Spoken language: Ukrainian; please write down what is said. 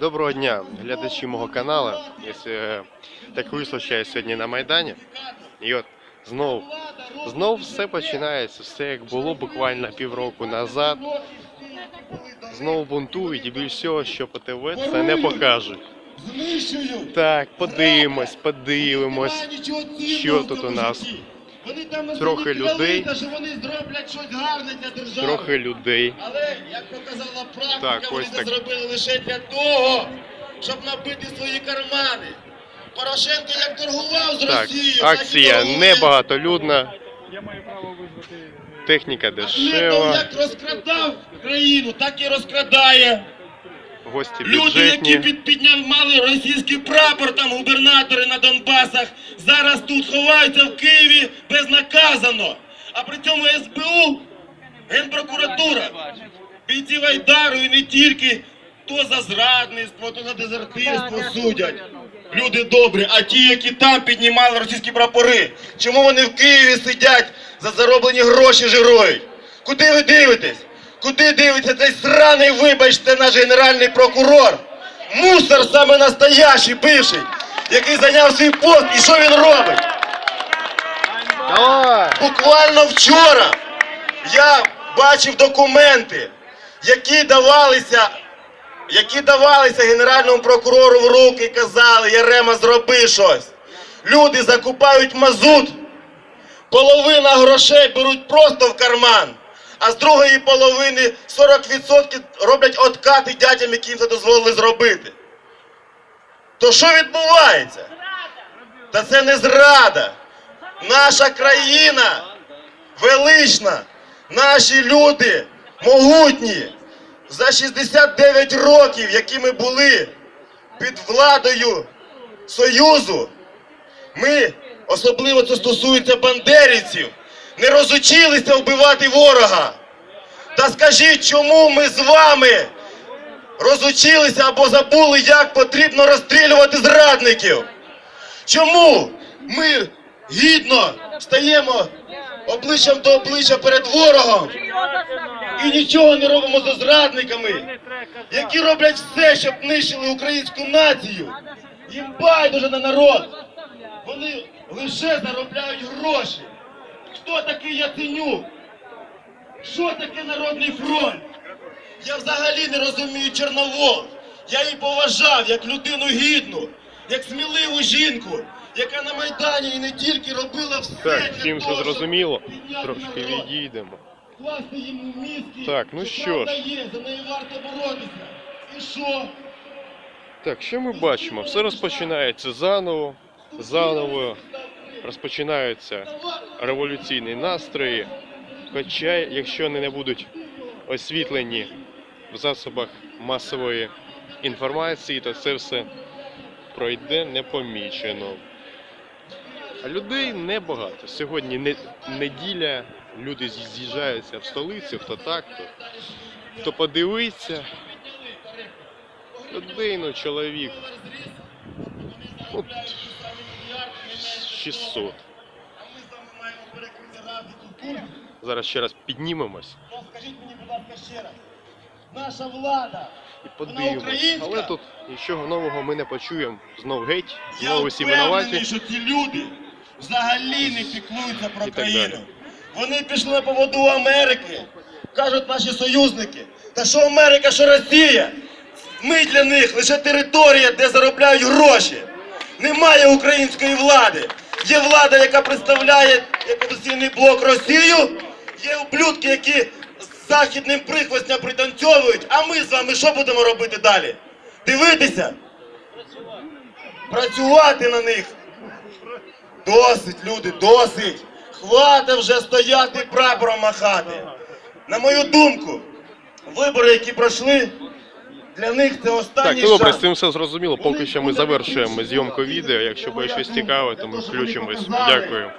Доброго дня, глядачі мого каналу. Якщо е, так вийшло, що я сьогодні на Майдані. І от знов, знов все починається, все як було буквально півроку назад. Знову бунтують і більш всього, що по ТВ це не покажуть. Так, подивимось, подивимось. Що тут у нас? Трохи людей. Трохи людей. Як показала практика, Так, вони це так. зробили лише для того, щоб набити свої кармани. Порошенко як торгував з Так, Росією, так і акція торгує. небагатолюдна, техніка Ахметов дешева, як розкрадав країну, так і розкрадає. гості Люди, які під, піднімали російський прапор, там губернатори на Донбасах, зараз тут ховаються в Києві безнаказано. А при цьому СБУ, Генпрокуратура, бійців Айдару і не тільки, то за зрадництво, то за дезертирство судять. Люди добрі, а ті, які там піднімали російські прапори, чому вони в Києві сидять за зароблені гроші жирують? Куди ви дивитесь? Куди дивиться цей сраний, вибачте, наш генеральний прокурор? Мусор саме настоящий, бивший, який зайняв свій пост, і що він робить? Буквально вчора я бачив документи, які давалися, які давалися генеральному прокурору в руки і казали, Ярема, зроби щось. Люди закупають мазут, половина грошей беруть просто в карман, а з другої половини 40% роблять откати дядям, яким це дозволили зробити. То що відбувається? Та це не зрада. Наша країна велична, наші люди могутні. За 69 років, які ми були під владою Союзу, ми, особливо це стосується бандерівців, не розучилися вбивати ворога. Та скажіть, чому ми з вами розучилися або забули, як потрібно розстрілювати зрадників? Чому ми гідно стаємо обличчям до обличчя перед ворогом і нічого не робимо за зрадниками, які роблять все, щоб нищили українську націю? Їм байдуже на народ. Вони лише заробляють гроші. Хто такий Яценюк? Що таке Народний фронт? Я взагалі не розумію Чорновол. Я її поважав як людину гідну, як сміливу жінку, яка на Майдані і не тільки робила все Так, для всім того, все зрозуміло. Трошки відійдемо. Класти їм у мізки. Так, ну що ж. є, за неї варто боротися. І що? Так, що ми бачимо? Все розпочинається заново, заново розпочинаються революційні настрої. Хоча, якщо вони не будуть освітлені в засобах масової інформації, то це все пройде непомічено. А людей небагато. Сьогодні не, неділя, люди з'їжджаються в столицю, хто так, хто, хто подивиться. Людей, ну, чоловік. Ну, 600. А ми з вами маємо перекрити разницю в. Зараз ще раз піднімемось скажіть мені, будь ласка, ще раз. Наша влада. і подивимось. Але тут нічого нового ми не почуємо. Знов геть, знову всі впевнений, винуваті. що ці люди взагалі не піклуються про країну. Вони пішли на поводу Америки. Кажуть наші союзники. Та що Америка, що Росія? Ми для них лише територія, де заробляють гроші. Немає української влади. Є влада, яка представляє як опозиційний блок Росію. Є ублюдки, які з західним прихвостням пританцьовують. А ми з вами що будемо робити далі? Дивитися? Працювати на них. Досить, люди, досить. Хвата вже стояти прапором махати. На мою думку, вибори, які пройшли, для них це Так, останній ну добре, з цим все зрозуміло. Поки що ми завершуємо зйомку відео. Якщо буде щось цікаве, то ми включимось. Дякую.